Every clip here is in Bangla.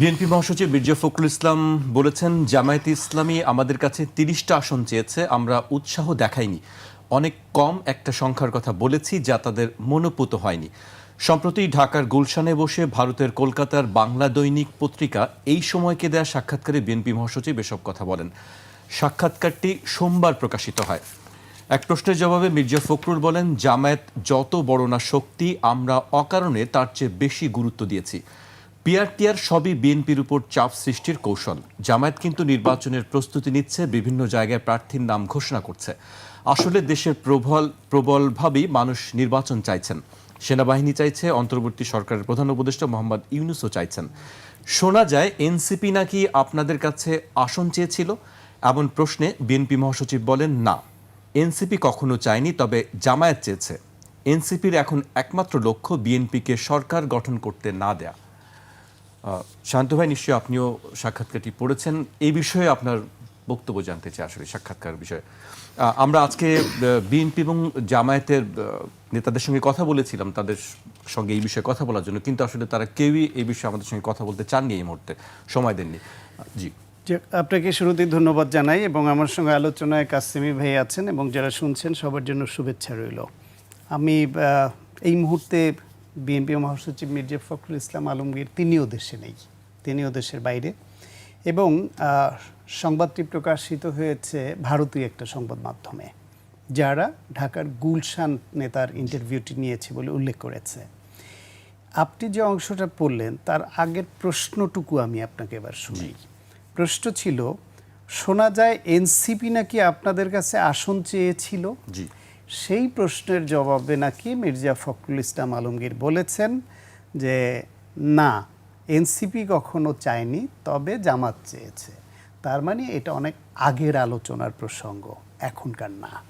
বিএনপি মহাসচিব মির্জা ফখরুল ইসলাম বলেছেন, জামায়াত ইসলামী আমাদের কাছে তিরিশটা আসন চেয়েছে, আমরা উৎসাহ দেখাইনি। অনেক কম একটা সংখ্যার কথা বলেছি, যা তাদের মনোপুত হয়নি। সম্প্রতি ঢাকার গুলশানে বসে ভারতের কলকাতার বাংলা দৈনিক পত্রিকা এই সময়কে দেয়া সাক্ষাৎকারে বিএনপি মহাসচিব এসব কথা বলেন। সাক্ষাৎকারটি সোমবার প্রকাশিত হয়। এক প্রশ্নের জবাবে মির্জা ফখরুল বলেন, জামায়াত যত বড় না শক্তি, আমরা অকারণে তার চেয়ে বেশি গুরুত্ব দিয়েছি। পিআরটিআর সবই বিএনপির উপর চাপ সৃষ্টির কৌশল। জামায়াত কিন্তু নির্বাচনের প্রস্তুতি নিচ্ছে, বিভিন্ন জায়গায় প্রার্থীর নাম ঘোষণা করছে। আসলে দেশের প্রবল, প্রবলভাবেই মানুষ নির্বাচন চাইছেন। সেনাবাহিনী চাইছে, অন্তর্বর্তী সরকারের প্রধান উপদেষ্টা মোহাম্মদ ইউনুসও চাইছেন। শোনা যায়, এনসিপি নাকি আপনাদের কাছে আসন চেয়েছিল? এমন প্রশ্নে বিএনপি মহাসচিব বলেন, না। এনসিপি কখনো চায়নি, তবে জামায়াত চেয়েছে। এনসিপির এখন একমাত্র লক্ষ্য বিএনপিকে সরকার গঠন করতে না দেয়া। শান্ত ভাই, নিশ্চয়ই আপনিও সাক্ষাৎকারটি পড়েছেন। এই বিষয়ে আপনার বক্তব্য জানতে চাই আসলে, সাক্ষাৎকার বিষয়ে। আমরা আজকে বিএনপি এবং জামায়াতের নেতাদের সঙ্গে কথা বলেছিলাম, তাদের সঙ্গে এই বিষয়ে কথা বলার জন্য। কিন্তু আসলে তারা কেউই এই বিষয়ে আমাদের সঙ্গে কথা বলতে চাননি এই মুহূর্তে। সময় দেননি। জি। আপনাকে শুরুতেই ধন্যবাদ জানাই এবং আমার সঙ্গে আলোচনায় কাসিমি ভাই আছেন এবং যারা শুনছেন, সবার জন্য শুভেচ্ছা রইল। আমি এই মুহূর্তে বিএনপি মহাসচিব মির্জা ফখরুল ইসলাম আলমগীর তিনিও দেশে নেই তিনিও দেশের বাইরে। এবং সংবাদটি প্রকাশিত হয়েছে ভারতীয় একটা সংবাদ মাধ্যমে যারা ঢাকার গুলশান নেতার ইন্টারভিউটি নিয়েছে বলে উল্লেখ করেছে। আপনি যে অংশটা পড়লেন তার আগের প্রশ্নটুকু আমি আপনাকে এবার শুনি প্রশ্ন ছিল শোনা যায় এনসিপি নাকি আপনাদের কাছে আসন চেয়েছিল? জি। সেই প্রশ্নের জবাবে নাকি মির্জা ফখরুল ইসলাম আলমগীর বলেছেন যে, না, এনসিপি কখনো চায়নি, তবে জামাত চেয়েছে। তার মানে এটা অনেক আগের আলোচনার প্রসঙ্গ, এখনকার না।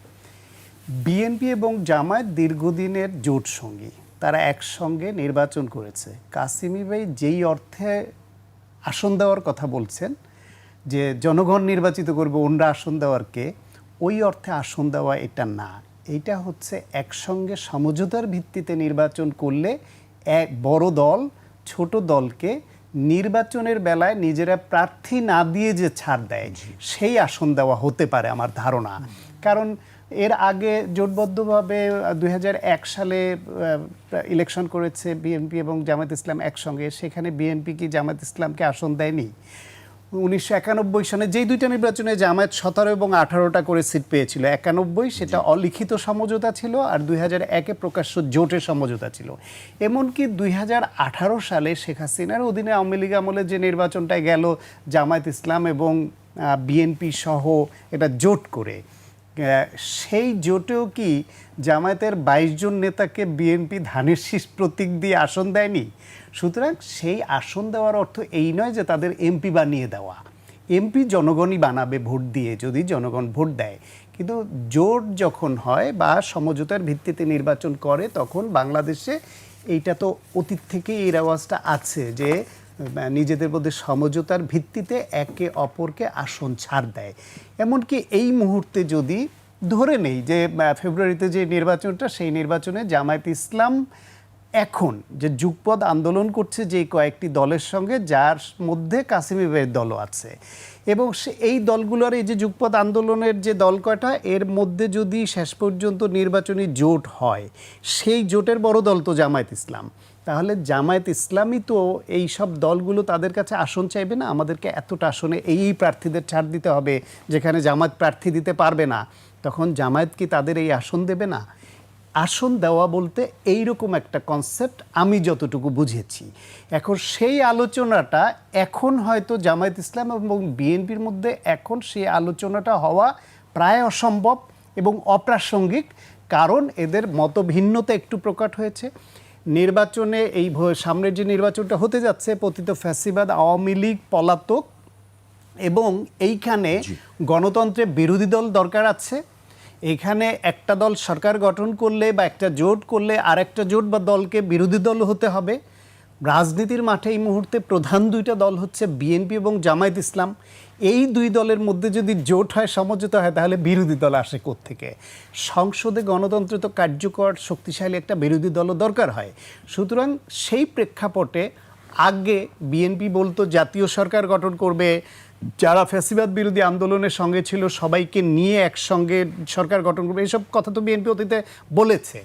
বিএনপি এবং জামায়াত দীর্ঘদিনের জোট সঙ্গী, তারা একসঙ্গে নির্বাচন করেছে। কাসিমি ভাই যেই অর্থে আসন দেওয়ার কথা বলছেন, যে, জনগণ নির্বাচিত করবে, অন্যরা আসন দেওয়ারকে ওই অর্থে আসন দেওয়া এটা না। এইটা হচ্ছে একসঙ্গে সমঝোতার ভিত্তিতে নির্বাচন করলে এক বড় দল ছোট দলকে নির্বাচনের বেলায় নিজেরা প্রার্থী না দিয়ে যে ছাড় দেয় সেই আসন দেওয়া হতে পারে আমার ধারণা। কারণ এর আগে জোটবদ্ধভাবে দু হাজার এক সালে ইলেকশন করেছে বিএনপি এবং জামাত ইসলাম একসঙ্গে। সেখানে বিএনপি কি জামাত ইসলামকে আসন দেয়নি? উনিশশো একানব্বই সনে যেই দুইটা নির্বাচনে জামায়াত সতেরো এবং আঠারোটা করে সিট পেয়েছিল একানব্বই সেটা অলিখিত সমঝোতা ছিল আর দুই হাজার একে প্রকাশ্য জোটের সমঝোতা ছিল। এমনকি দুই হাজার আঠারো সালে শেখ হাসিনার অধীনে আওয়ামী লীগ আমলে যে নির্বাচনটায় গেল জামায়াত ইসলাম এবং বিএনপি সহ এটা জোট করে সেই জোটেও কি জামায়াতের বাইশ জন নেতাকে বিএনপি ধানের শীষ প্রতীক দিয়ে আসন দেয়নি? সুতরাং সেই আসন দেওয়ার অর্থ এই নয় যে তাদের এমপি বানিয়ে দেওয়া। এমপি জনগণই বানাবে ভোট দিয়ে যদি জনগণ ভোট দেয়। কিন্তু জোট যখন হয় বা সমঝোতার ভিত্তিতে নির্বাচন করে, তখন বাংলাদেশে এইটা তো অতীত থেকে এই রেওয়াজটা আছে যে নিজেদের মধ্যে সমঝোতার ভিত্তিতে একে অপরকে আসন ছাড় দেয়। এমনকি এই মুহূর্তে যদি ধরে নেই যে ফেব্রুয়ারিতে যে নির্বাচনটা, সেই নির্বাচনে জামায়াত ইসলাম এখন যে যুগপদ আন্দোলন করছে যে কয়েকটি দলের সঙ্গে, যার মধ্যে কাসিমি ভাইয়ের দলও আছে। এবং সে, এই দলগুলোর এই যে যুগপদ আন্দোলনের যে দল কয়টা, এর মধ্যে যদি শেষ পর্যন্ত নির্বাচনী জোট হয়, সেই জোটের বড় দল তো জামায়াত ইসলাম। তাহলে জামায়াত ইসলামই তো এই সব দলগুলো তাদের কাছে আসন চাইবে না? আমাদেরকে এতটা আসনে এই প্রার্থীদের ছাড় দিতে হবে যেখানে জামায়াত প্রার্থী দিতে পারবে না। তখন জামায়াত কি তাদের এই আসন দেবে না? আসন দেওয়া বলতে এই রকম একটা কনসেপ্ট আমি যতটুকু বুঝেছি। এখন সেই আলোচনাটা এখন হয়তো জামায়াত ইসলাম এবং বিএনপির মধ্যে এখন সেই আলোচনাটা হওয়া প্রায় অসম্ভব এবং অপ্রাসঙ্গিক। কারণ এদের মতভিন্নতা একটু প্রকট হয়েছে। নির্বাচনে এই সামনের যে নির্বাচনটা হতে যাচ্ছে পতিত ফ্যাসিবাদ আওয়ামী লীগ পলাতক এবং এইখানে গণতন্ত্রে বিরোধী দল দরকার আছে। এখানে একটা দল সরকার গঠন করলে বা একটা জোট করলে আর একটা জোট বা দলকে বিরোধী দল হতে হবে। রাজনীতির মাঠে এই মুহূর্তে প্রধান দুইটা দল হচ্ছে বিএনপি এবং জামায়াত ইসলাম। এই দুই দলের মধ্যে যদি জোট হয়, সমঝোতা হয়, তাহলে বিরোধী দল আসে থেকে সংসদে গণতন্ত্র তো কার্যকর, শক্তিশালী একটা বিরোধী দলও দরকার হয়। সুতরাং সেই প্রেক্ষাপটে আগে বিএনপি বলতো, জাতীয় সরকার গঠন করবে। যারা ফ্যাসিবাদ বিরোধী আন্দোলনের সঙ্গে ছিল সবাইকে নিয়ে একসঙ্গে সরকার গঠন করবে এইসব কথা তো বিএনপি অতীতে বলেছে।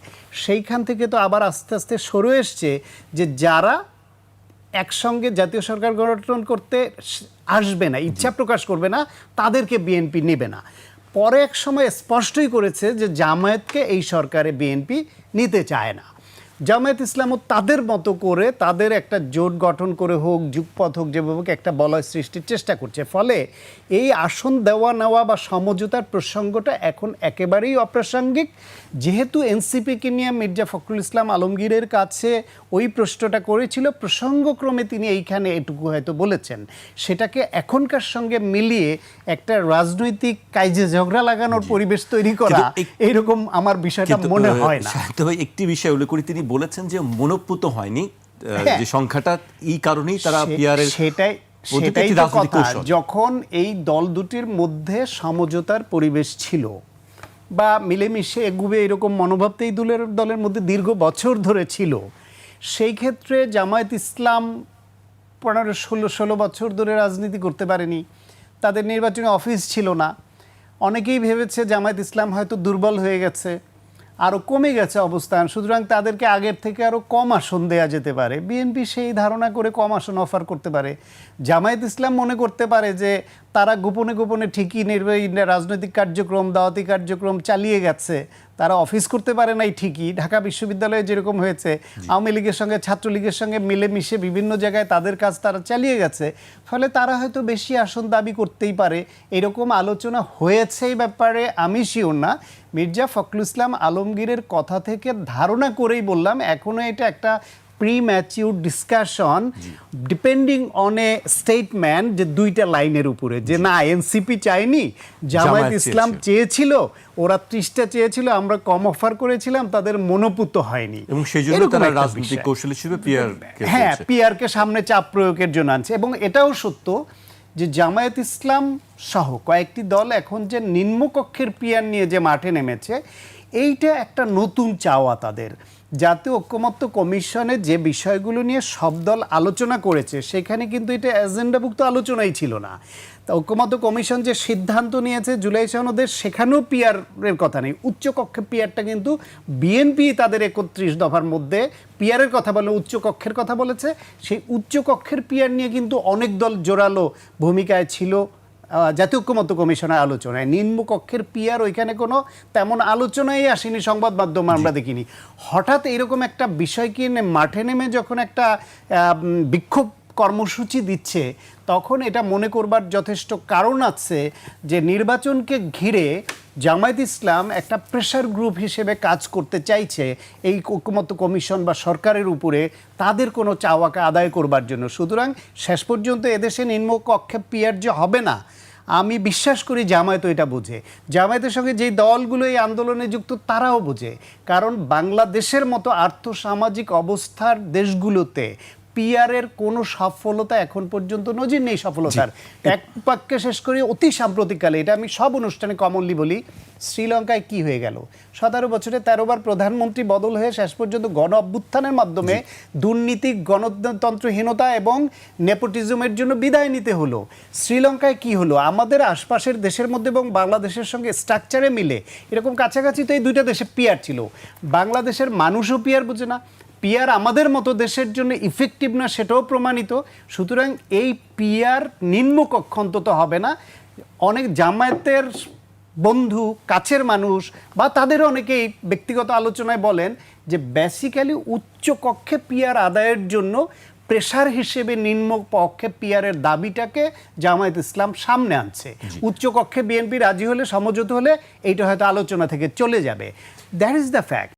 সেইখান থেকে তো আবার আস্তে আস্তে সরে এসছে যে যারা একসঙ্গে জাতীয় সরকার গঠন করতে আসবে না ইচ্ছা প্রকাশ করবে না তাদেরকে বিএনপি নেবে না। পরে এক সময় স্পষ্টই করেছে যে জামায়াতকে এই সরকারে বিএনপি নিতে চায় না। জামায়াত ইসলামও তাদের মতো করে তাদের একটা জোট গঠন করে হোক যুগপথ হোক যেভাবে হোক একটা বলয় সৃষ্টির চেষ্টা করছে। ফলে এই আসন দেওয়া নেওয়া বা সমঝোতার প্রসঙ্গটা এখন একেবারেই অপ্রাসঙ্গিক। যেহেতু এনসিপিকে নিয়ে মির্জা ফখরুল ইসলাম আলমগীরের কাছে ওই প্রশ্নটা করেছিল প্রসঙ্গক্রমে তিনি এইখানে এটুকু হয়তো বলেছেন। সেটাকে এখনকার সঙ্গে মিলিয়ে একটা রাজনৈতিক কাইজে ঝগড়া লাগানোর পরিবেশ তৈরি করা এইরকম আমার বিষয়টা মনে হয় না। একটি বিষয় উল্লেখ করে তিনি বলেছেন যে মনোপুত হয়নি হ্যাঁ। যে সংখ্যাটা এই কারণেই তারা পিয়ারের সেটাই সেটাই তো কথা। যখন এই দল দুটির মধ্যে সমঝোতার পরিবেশ ছিল বা মিলেমিশে এগুবে এরকম মনোভাবতেই দলের দলের মধ্যে দীর্ঘ বছর ধরে ছিল সেই ক্ষেত্রে জামায়াত ইসলাম পনেরো ষোলো ষোলো বছর ধরে রাজনীতি করতে পারেনি। তাদের নির্বাচনী অফিস ছিল না। অনেকেই ভেবেছে জামায়াত ইসলাম হয়তো দুর্বল হয়ে গেছে। আরও কমে গেছে অবস্থান। সুতরাং তাদেরকে আগের থেকে আরও কম আসন দেওয়া যেতে পারে। বিএনপি সেই ধারণা করে কম আসন অফার করতে পারে। জামায়াত ইসলাম মনে করতে পারে যে তারা গোপনে গোপনে ঠিকই নির্বাহী রাজনৈতিক কার্যক্রম, দাওয়াতি কার্যক্রম চালিয়ে গেছে। তারা অফিস করতে পারে নাই ঠিকই। ঢাকা বিশ্ববিদ্যালয়ে যেরকম হয়েছে আওয়ামী লীগের সঙ্গে ছাত্রলীগের সঙ্গে মিলেমিশে বিভিন্ন জায়গায় তাদের কাজ তারা চালিয়ে গেছে। ফলে তারা হয়তো বেশি আসন দাবি করতেই পারে। এরকম আলোচনা হয়েছে এই ব্যাপারে আমি শিওর না। মির্জা ফখরুল ইসলাম আলমগীরের কথা থেকে ধারণা করেই বললাম এখনও এটা একটা premature discussion depending on a statement যে দুইটা লাইনের উপরে যে না এনসিপি চায়নি জামায়াত ইসলাম চেয়েছিল। ওরা ত্রিশটা চেয়েছিল আমরা কম অফার করেছিলাম তাদের মনোপুত হয়নি। এবং সেই জন্য তারা রাজনৈতিক কৌশল হিসেবে পিয়ার হ্যাঁ পিআরকে সামনে চাপ প্রয়োগের জন্য আনছে। এবং এটাও সত্য যে জামায়াত ইসলাম সহ কয়েকটি দল এখন যে নিম্নকক্ষের পিয়ার নিয়ে যে মাঠে নেমেছে এইটা একটা নতুন চাওয়া তাদের। জাতীয় ঐক্যমত্য কমিশনে যে বিষয়গুলো নিয়ে সব দল আলোচনা করেছে, সেখানে কিন্তু এটা এজেন্ডাভুক্ত আলোচনাই ছিল না। তা ঐক্যমত্য কমিশন যে সিদ্ধান্ত নিয়েছে জুলাই সনদের, সেখানেও পিয়ারের কথা নেই। উচ্চকক্ষে পিয়ারটা কিন্তু বিএনপি তাদের একত্রিশ দফার মধ্যে পিয়ারের কথা বলে, উচ্চকক্ষের কথা বলেছে। সেই উচ্চকক্ষের পিয়ার নিয়ে কিন্তু অনেক দল জোরালো ভূমিকায় ছিল। জাতীয় ঐক্যমত্য কমিশনের আলোচনায় নিম্নকক্ষের পিয়ার ওইখানে কোনো তেমন আলোচনাই আসেনি সংবাদ মাধ্যমে আমরা দেখিনি। হঠাৎ এরকম একটা বিষয়কে কিনে মাঠে নেমে যখন একটা বিক্ষোভ কর্মসূচি দিচ্ছে, তখন এটা মনে করবার যথেষ্ট কারণ আছে যে নির্বাচনকে ঘিরে জামায়াত ইসলাম একটা প্রেশার গ্রুপ হিসেবে কাজ করতে চাইছে। এই ঐক্যমত্য কমিশন বা সরকারের উপরে তাদের কোনো চাওয়াকে আদায় করবার জন্য। সুতরাং শেষ পর্যন্ত এদেশে নিম্নকক্ষে পিয়ার যে হবে না। আমি বিশ্বাস করি জামায়াত এটা বোঝে। জামায়াতের সঙ্গে যেই দলগুলো এই আন্দোলনে যুক্ত তারাও বোঝে। কারণ বাংলাদেশের মতো আর্থসামাজিক অবস্থার দেশগুলোতে পিয়ারের কোনো সফলতা এখন পর্যন্ত নজির নেই সফলতার। এক বাক্যে শেষ করি অতি সাম্প্রতিককালে এটা আমি সব অনুষ্ঠানে কমনলি বলি শ্রীলঙ্কায় কি হয়ে গেল? সতেরো বছরে তেরো বার প্রধানমন্ত্রী বদল হয়ে শেষ পর্যন্ত গণ অভ্যুত্থানের মাধ্যমে দুর্নীতি গণতন্ত্রহীনতা এবং নেপোটিজমের জন্য বিদায় নিতে হলো। শ্রীলঙ্কায় কি হলো? আমাদের আশপাশের দেশের মধ্যে এবং বাংলাদেশের সঙ্গে স্ট্রাকচারে মিলে এরকম কাছাকাছি তো এই দুইটা দেশে পিয়ার ছিল। বাংলাদেশের মানুষও পিয়ার বোঝে না পিয়ার আমাদের মতো দেশের জন্য ইফেক্টিভ না সেটাও প্রমাণিত। সুতরাং এই পিয়ার নিম্নকক্ষ অন্তত হবে না। অনেক জামায়াতের বন্ধু কাছের মানুষ বা তাদের অনেকেই ব্যক্তিগত আলোচনায় বলেন যে বেসিক্যালি উচ্চ কক্ষে পিয়ার আদায়ের জন্য প্রেশার হিসেবে নিম্ন পক্ষে পিয়ারের দাবিটাকে জামায়াত ইসলাম সামনে আনছে। উচ্চকক্ষে বিএনপি রাজি হলে সমঝোতা হলে এইটা হয়তো আলোচনা থেকে চলে যাবে। That is the fact